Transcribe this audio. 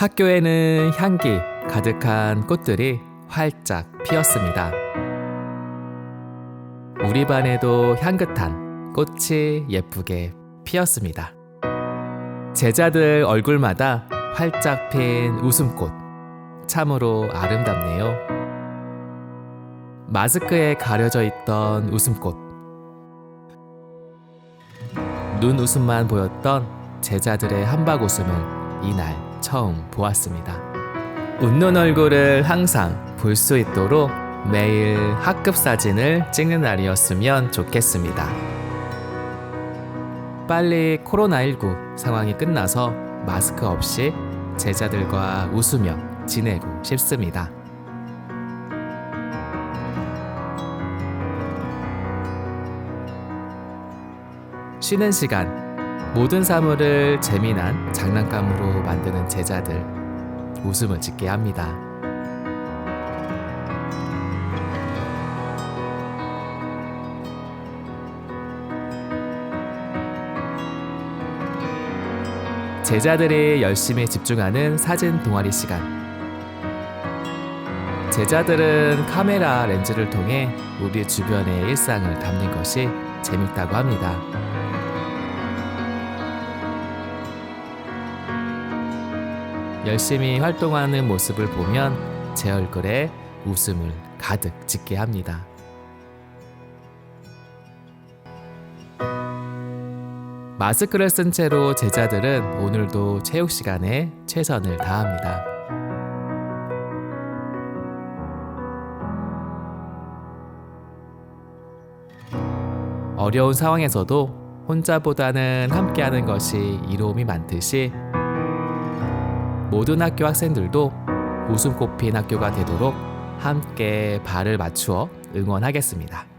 학교에는 향기 가득한 꽃들이 활짝 피었습니다. 우리 반에도 향긋한 꽃이 예쁘게 피었습니다. 제자들 얼굴마다 활짝 핀 웃음꽃. 참으로 아름답네요. 마스크에 가려져 있던 웃음꽃. 눈 웃음만 보였던 제자들의 한박 웃음을 이날 처음 보았습니다. 웃는 얼굴을 항상 볼 수 있도록 매일 학급 사진을 찍는 날이었으면 좋겠습니다. 빨리 코로나19 상황이 끝나서 마스크 없이 제자들과 웃으며 지내고 싶습니다. 쉬는 시간 모든 사물을 재미난 장난감으로 만드는 제자들 웃음을 짓게 합니다. 제자들이 열심히 집중하는 사진 동아리 시간. 제자들은 카메라 렌즈를 통해 우리 주변의 일상을 담는 것이 재밌다고 합니다. 열심히 활동하는 모습을 보면 제 얼굴에 웃음을 가득 짓게 합니다. 마스크를 쓴 채로 제자들은 오늘도 체육 시간에 최선을 다합니다. 어려운 상황에서도 혼자보다는 함께하는 것이 이로움이 많듯이 모든 학교 학생들도 웃음꽃 핀 학교가 되도록 함께 발을 맞추어 응원하겠습니다.